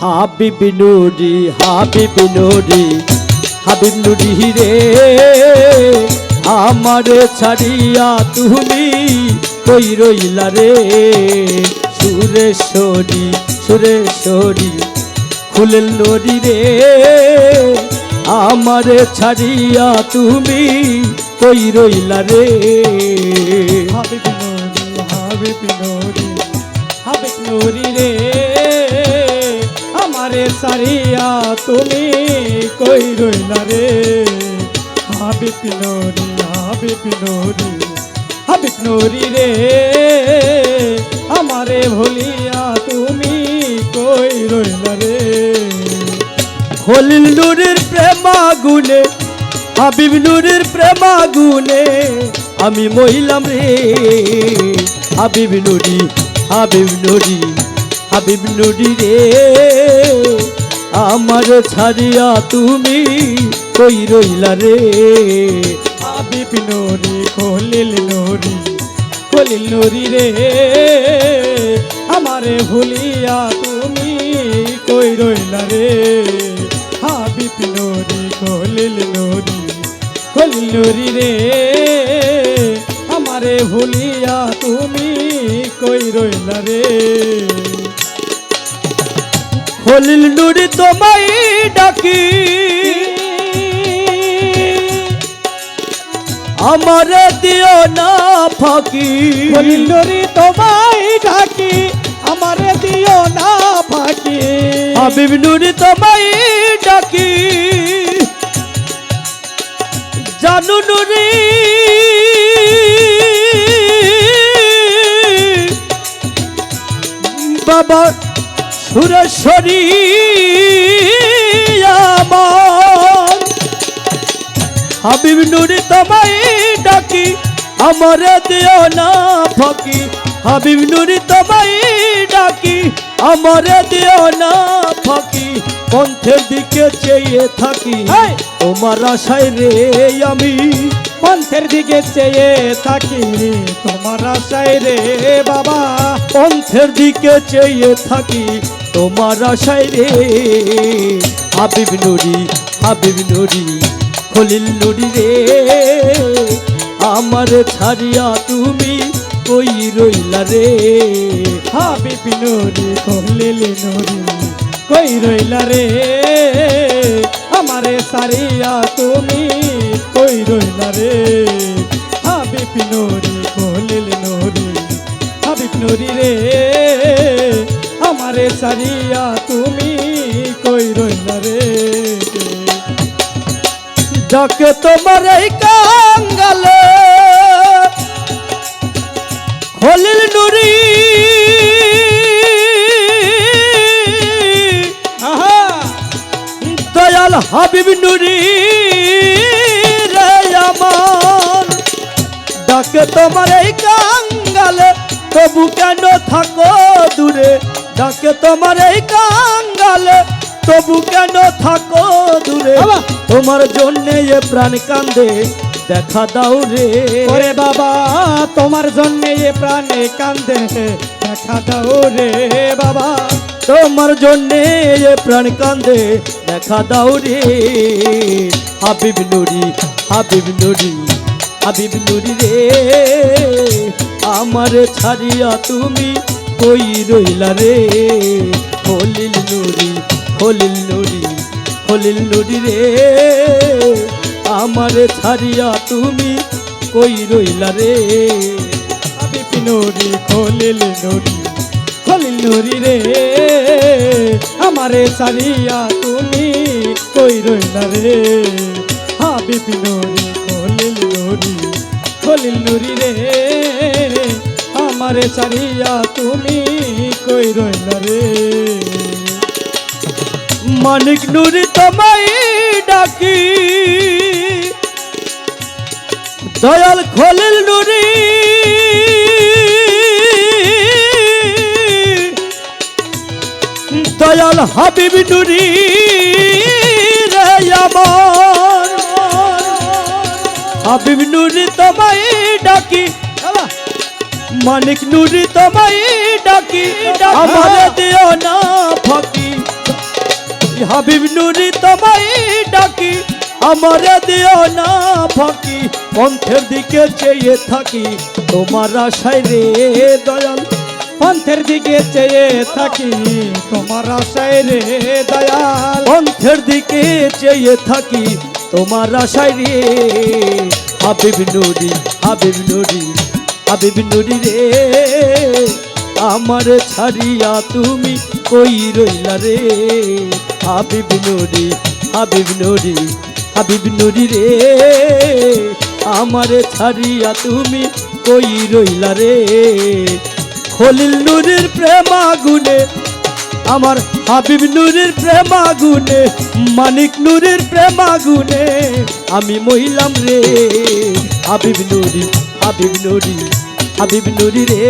হাবিব নুরি হাবিব নুরি হাবিব নুরি রে। আমার ছাড়িয়া তুমি কই রইলা রে? সুরেশ্বরী সুরেশ্বরী খুলেল নরি রে। আমার ছাড়িয়া তুমি কই রইলা রে? হাবিব নুরি হাবিব নুরি হাবিব নুরি রে। সারিয়া তুমি কই রইলা রে? হাবিব নুরি হাবিব নুরি হাবিব নুরি রে। আমারে ভুলিয়া তুমি কই রইলা রে? খলিল নুরের প্রেমাগুনে হাবিব নুরের প্রেমাগুনে আমি মহিলাম রে। হাবিব নুরি হাবিব নুরি হাবিব নুরি রে। আমার ছাড়িয়া তুমি কই রইলা রে? হাবিব নুরি, খলিল নুরি খলিল নুরি রে। আমারে ভুলিয়া তুমি কই রইলা রে? হাবিব নুরি, খলিল নুরি খলিল নুরি রে। আমারে ভুলিয়া তুমি কই রইলা রে? খলিল নুরি তোমায় ডাকি। আমার দিও না ফাঁকি। খলিল নুরি তোমায় ডাকি আমার দিও না ফাঁকি। হাবিব নুরি তোমায় ডাকি। জানু নুরি সুরেশ্বরী আমার। হাবিব নুরি তোমায় ডাকি আমারে দিও না ফাঁকি। হাবিব নুরি তোমায় ডাকি আমারে দিও না ফাঁকি। পন্থের দিকে চেয়ে থাকি! তোমার আশায় রে আমি। পন্থের দিকে চেয়ে থাকি তোমার আশায় রে বাবা। পন্থের দিকে চেয়ে থাকি তোমার আশায় রে। হাবিব নুরি হাবিব নুরি, খলিল নুরি রে। আমার ছাড়িয়া তুমি কই রইলা রে? হাবিব নুরি কলিল নুরি, কই রইলা রে? আমারে সারিয়া তুমি কই রইলা রে? হাবিব নুরি আমারে সারিয়া তুমি কই রইলা রে? ডাকে তোমার এই কাঙ্গালে খলিল নুরি। দয়াল হাবিব নুরি রে আমার। ডাকে তোমার এই কাঙ্গালে তবু কেন থাকো দূরে? ডাকে তোমার এই কাঙ্গালে তবু কেন থাকো দূরে? তোমার জন্য এ প্রাণ কান্দে দেখা দাও রে। ওরে বাবা তোমার জন্যে এ প্রাণে কান্দে দেখা দাও রে বাবা। তোমার জন্যে এ প্রাণ কান্দে দেখা দাও রে। হাবিব নুরি হাবিব নুরি হাবিব নুরি রে। আমার ছাড়িয়া তুমি কই রইলা রে? খলিল নুরি খলিল নুরি খলিল নুরি রে। আমার ছাড়িয়া তুমি কই রইলা রে? হাবিব নুরি, খলিল নুরি খলিল নুরি রে। আমারে সারিয়া তুমি কই রইলা রে? হাবিব নুরি, খলিল নুরি খলিল নুরি রে। আমারে সারিয়া তুমি কই রইলা রে? মানিক নুরি তোমায় ডাকি, দয়াল খলিল নুরি। দয়াল হাবিব নুরি রে আমার। হাবিব নুরি তোমায় ডাকি মানিক নুরি তোমায় ডাকি, আমার দিও না ফাঁকি। হাবিব নুরি তোমায় ডাকি, আমারে দিও না ফাঁকি। পন্থের দিকে চেয়ে থাকি, তোমার আশায় রে দয়াল। পন্থের দিকে চেয়ে থাকি, তোমার আশায় রে দয়াল। পন্থের দিকে চেয়ে থাকি, তোমার আশায় রে হাবিব নুরি হাবিব নুরি। হাবিব নুরি রে, আমার ছাড়িয়া তুমি কই রইলা রে? হাবিব নুরি হাবিব নুরি হাবিব নুরি রে, আমার ছাড়িয়া তুমি কই রইলা রে? খলিল নুরির প্রেমাগুনে আমার হাবিব নুরের প্রেমাগুনে মানিক নুরের প্রেমাগুনে আমি মহিলাম রে। হাবিব নুরি হাবিব নুরি হাবিব নুরি রে,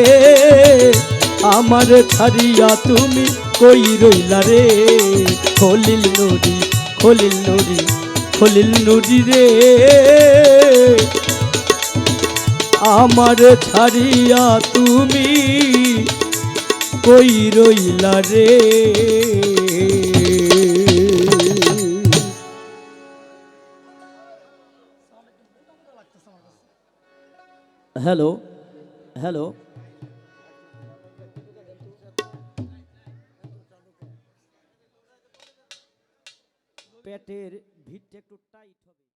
আমার ছাড়িয়া তুমি কই রইলা রে? খলিল নুরি খলিল নুরি খলিল নুরি রে, আমার ছাড়িয়া তুমি কই রইলা রে? হ্যালো হ্যালো পেটের ভিড়টা একটু টাইট হবে।